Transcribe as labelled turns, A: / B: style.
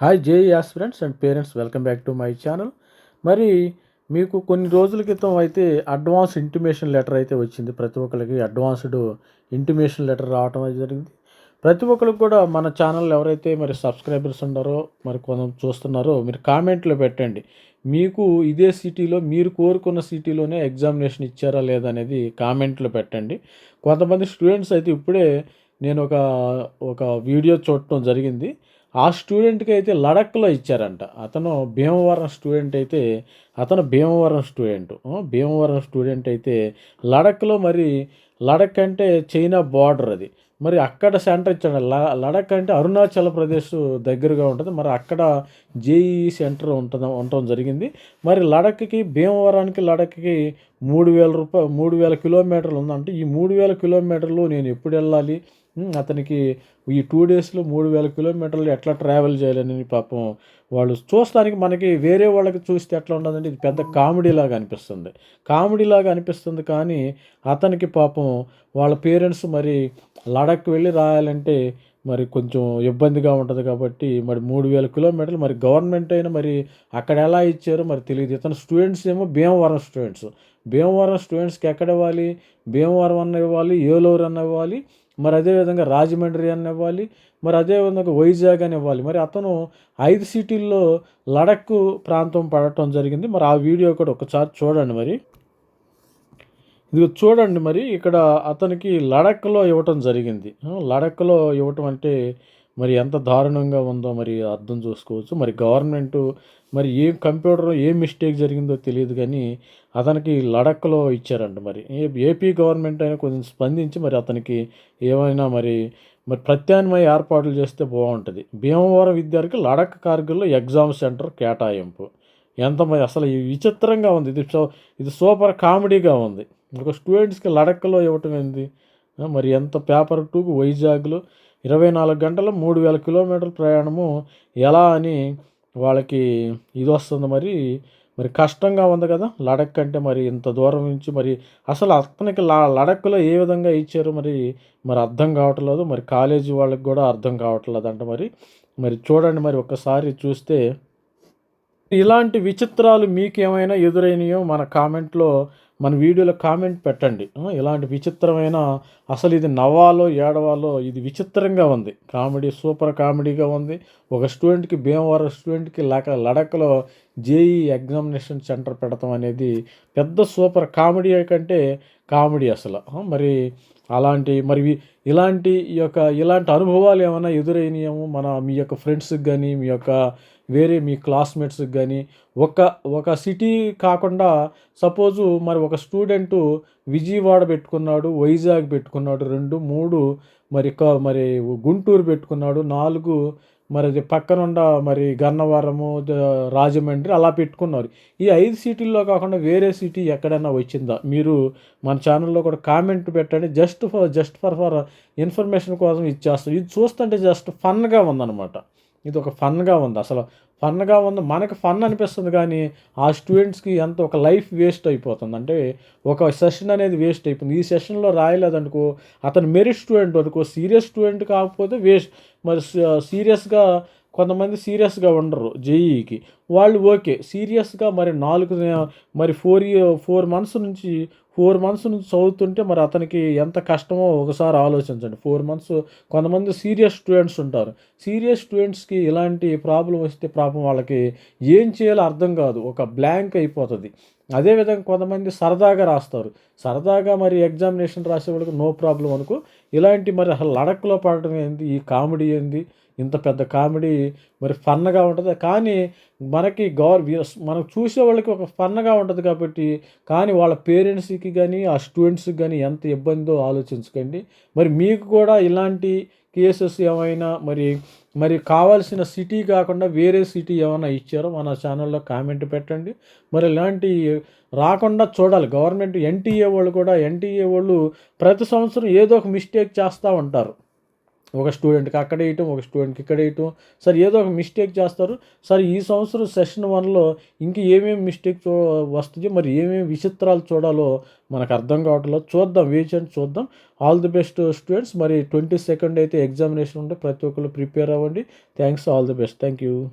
A: Hi JEE aspirants and parents welcome back to my channel మరి మీకు కొన్ని రోజుల క్రితం అయితే అడ్వాన్స్ ఇంటిమేషన్ లెటర్ అయితే వచ్చింది. ప్రతి ఒక్కరికి అడ్వాన్స్డ్ ఇంటిమేషన్ లెటర్ రావడం అయితే జరిగింది. ప్రతి ఒక్కరికి కూడా మన ఛానల్ ఎవరైతే మరి సబ్స్క్రైబర్స్ ఉన్నారో మరి కొంత చూస్తున్నారో మీరు కామెంట్లో పెట్టండి. మీకు ఇదే సిటీలో మీరు కోరుకున్న సిటీలోనే ఎగ్జామినేషన్ ఇచ్చారా లేదా అనేది కామెంట్లో పెట్టండి. కొంతమంది స్టూడెంట్స్ అయితే ఇప్పుడే నేను ఒక ఒక వీడియో చూడటం జరిగింది. ఆ స్టూడెంట్కి అయితే లడఖ్లో ఇచ్చారంట. అతను భీమవరం స్టూడెంట్ అయితే అతను భీమవరం స్టూడెంట్ భీమవరం స్టూడెంట్ అయితే లడఖ్లో మరి లడఖ్ అంటే చైనా బార్డర్ అది. మరి అక్కడ సెంటర్ ఇచ్చాడు. ల- లడఖ్ అంటే అరుణాచల్ ప్రదేశ్ దగ్గరగా ఉంటుంది. మరి అక్కడ జేఈ సెంటర్ ఉంటుంది ఉండటం జరిగింది. మరి లడఖ్కి భీమవరానికి లడఖ్కి మూడు వేల రూపాయ మూడు వేల కిలోమీటర్లు ఉందంటే ఈ మూడు వేల కిలోమీటర్లు నేను ఎప్పుడు వెళ్ళాలి? అతనికి ఈ టూ డేస్లో మూడు వేల కిలోమీటర్లు ఎట్లా ట్రావెల్ చేయాలని పాపం వాళ్ళు చూస్తానికి మనకి వేరే వాళ్ళకి చూస్తే ఎట్లా ఉండదంటే ఇది పెద్ద కామెడీ లాగా అనిపిస్తుంది. కామెడీ లాగా అనిపిస్తుంది కానీ అతనికి పాపం వాళ్ళ పేరెంట్స్ మరి లడక్ వెళ్ళి రాయాలంటే మరి కొంచెం ఇబ్బందిగా ఉంటుంది కాబట్టి మరి మూడు వేల కిలోమీటర్లు మరి గవర్నమెంట్ అయినా మరి అక్కడ ఎలా ఇచ్చారో మరి తెలియదు. ఇతను స్టూడెంట్స్ ఏమో భీమవరం స్టూడెంట్స్ భీమవరం స్టూడెంట్స్కి ఎక్కడ ఇవ్వాలి? భీమవరం అన్న ఇవ్వాలి ఏలూరు అన్న ఇవ్వాలి మరి అదేవిధంగా రాజమండ్రి అని ఇవ్వాలి మరి అదేవిధంగా వైజాగ్ అని ఇవ్వాలి. మరి అతను ఐదు సిటీల్లో లడక్ ప్రాంతం పడటం జరిగింది. మరి ఆ వీడియో కూడా ఒకసారి చూడండి మరి. ఇది చూడండి మరి ఇక్కడ అతనికి లడఖ్లో ఇవ్వటం జరిగింది. లడఖ్లో ఇవ్వటం అంటే మరి ఎంత దారుణంగా ఉందో మరి అర్థం చూసుకోవచ్చు. మరి గవర్నమెంట్ మరి ఏం కంప్యూటర్ ఏం మిస్టేక్ జరిగిందో తెలియదు కానీ అతనికి లడఖ్లో ఇచ్చారంట మరి. ఏపీ గవర్నమెంట్ అయినా కొంచెం స్పందించి మరి అతనికి ఏమైనా మరి మరి ప్రత్యామ్నాయ ఏర్పాట్లు చేస్తే బాగుంటుంది. భీమవరం విద్యార్థికి లడఖ్ కార్గిల్లో ఎగ్జామ్ సెంటర్ కేటాయింపు. ఎంత మరి అసలు విచిత్రంగా ఉంది. ఇది సో ఇది సూపర్ కామెడీగా ఉంది. ఒక స్టూడెంట్స్కి లడఖ్లో ఇవ్వటం ఏంది? మరి ఎంత పేపర్ టూకు వైజాగ్లో ఇరవై నాలుగు గంటలు మూడు వేల కిలోమీటర్ల ప్రయాణము ఎలా అని వాళ్ళకి ఇది వస్తుంది మరి. మరి కష్టంగా ఉంది కదా లడక్ అంటే మరి ఇంత దూరం నుంచి మరి అసలు అతనికి లా లడఖ్లో ఏ విధంగా ఇచ్చారు మరి? మరి అర్థం కావట్లేదు మరి కాలేజీ వాళ్ళకి కూడా అర్థం కావట్లేదు అంట మరి. మరి చూడండి మరి ఒక్కసారి చూస్తే ఇలాంటి విచిత్రాలు మీకేమైనా ఎదురైనయో మన కామెంట్లో మన వీడియోలో కామెంట్ పెట్టండి. ఇలాంటి విచిత్రమైన అసలు ఇది నవ్వాలో ఏడవాలో ఇది విచిత్రంగా ఉంది. కామెడీ సూపర్ కామెడీగా ఉంది. ఒక స్టూడెంట్కి భీమవరం స్టూడెంట్కి లేక లడఖ్లో జేఈ ఎగ్జామినేషన్ సెంటర్ పెడతాం అనేది పెద్ద సూపర్ కామెడీ కంటే కామెడీ అసలు. మరి అలాంటి మరి ఇలాంటి ఈ యొక్క ఇలాంటి అనుభవాలు ఏమైనా ఎదురైనాయేమో మన మీ యొక్క ఫ్రెండ్స్కి కానీ మీ యొక్క వేరే మీ క్లాస్మేట్స్కి కానీ ఒక ఒక సిటీ కాకుండా సపోజు మరి ఒక స్టూడెంటు విజయవాడ పెట్టుకున్నాడు వైజాగ్ పెట్టుకున్నాడు రెండు మూడు మరి క- మరి గుంటూరు పెట్టుకున్నాడు నాలుగు మరి అది పక్కనుండ మరి గన్నవరము రాజమండ్రి అలా పెట్టుకున్నారు. ఈ ఐదు సిటీల్లో కాకుండా వేరే సిటీ ఎక్కడైనా వచ్చిందా? మీరు మన ఛానల్లో కూడా కామెంట్ పెట్టండి. Just for just for for information కోసం ఇచ్చేస్తాం ఇది చూస్తుంటే జస్ట్ ఫన్గా ఉందన్నమాట. ఇది ఒక ఫన్గా ఉంది. అసలు ఫన్గా ఉంది. మనకి ఫన్ అనిపిస్తుంది కానీ ఆ స్టూడెంట్స్కి ఎంత ఒక లైఫ్ వేస్ట్ అయిపోతుంది. అంటే ఒక సెషన్ అనేది వేస్ట్ అయిపోయింది ఈ సెషన్లో రాయలేదనుకో అతను మెరిట్ స్టూడెంట్ అనుకో సీరియస్ స్టూడెంట్ కాకపోతే వేస్ట్. మరి సీరియస్గా కొంతమంది సీరియస్గా ఉండరు జేఈకి వాళ్ళు ఓకే. సీరియస్గా మరి నాలుగు మరి ఫోర్ ఫోర్ మంత్స్ నుంచి ఫోర్ మంత్స్ నుంచి చదువుతుంటే మరి అతనికి ఎంత కష్టమో ఒకసారి ఆలోచించండి. ఫోర్ మంత్స్ కొంతమంది సీరియస్ స్టూడెంట్స్ ఉంటారు. సీరియస్ స్టూడెంట్స్కి ఇలాంటి ప్రాబ్లం వస్తే పాపం వాళ్ళకి ఏం చేయాలో అర్థం కాదు. ఒక బ్లాంక్ అయిపోతుంది. అదేవిధంగా కొంతమంది సరదాగా రాస్తారు. సరదాగా మరి ఎగ్జామినేషన్ రాసే వాళ్ళకి నో ప్రాబ్లం అనుకో. ఇలాంటి మరి అసలు లడఖ్లో పడటం ఏంది? ఈ కామెడీ ఏంది? ఇంత పెద్ద కామెడీ మరి ఫన్నగా ఉంటుంది. కానీ మనకి గవర్ మనం చూసే వాళ్ళకి ఒక ఫన్నగా ఉంటుంది కాబట్టి కానీ వాళ్ళ పేరెంట్స్కి కానీ ఆ స్టూడెంట్స్కి కానీ ఎంత ఇబ్బందో ఆలోచించకండి. మరి మీకు కూడా ఇలాంటి కేసెస్ ఏమైనా మరి మరి కావాల్సిన సిటీ కాకుండా వేరే సిటీ ఏమైనా ఇచ్చారో మన ఛానల్లో కామెంట్ పెట్టండి. మరి ఇలాంటి రాకుండా చూడాలి. గవర్నమెంట్ ఎన్టీఏ వాళ్ళు కూడా ఎన్టీఏ వాళ్ళు ప్రతి సంవత్సరం ఏదో ఒక మిస్టేక్ చేస్తూ ఉంటారు. ఒక స్టూడెంట్కి అక్కడ వేయటం ఒక స్టూడెంట్కి ఇక్కడ వేయటం. సార్ ఏదో ఒక మిస్టేక్ చేస్తారు. సార్ ఈ సంవత్సరం సెషన్ వన్లో ఇంకా ఏమేమి మిస్టేక్ చూ వస్తుంది మరి ఏమేమి విచిత్రాలు చూడాలో మనకు అర్థం కావట్లేదు చూద్దాం వేచండి చూద్దాం. ఆల్ ది బెస్ట్ స్టూడెంట్స్ మరి ట్వంటీ సెకండ్ అయితే ఎగ్జామినేషన్ ఉంటే ప్రతి ఒక్కరు ప్రిపేర్ అవ్వండి. Thanks all the best thank you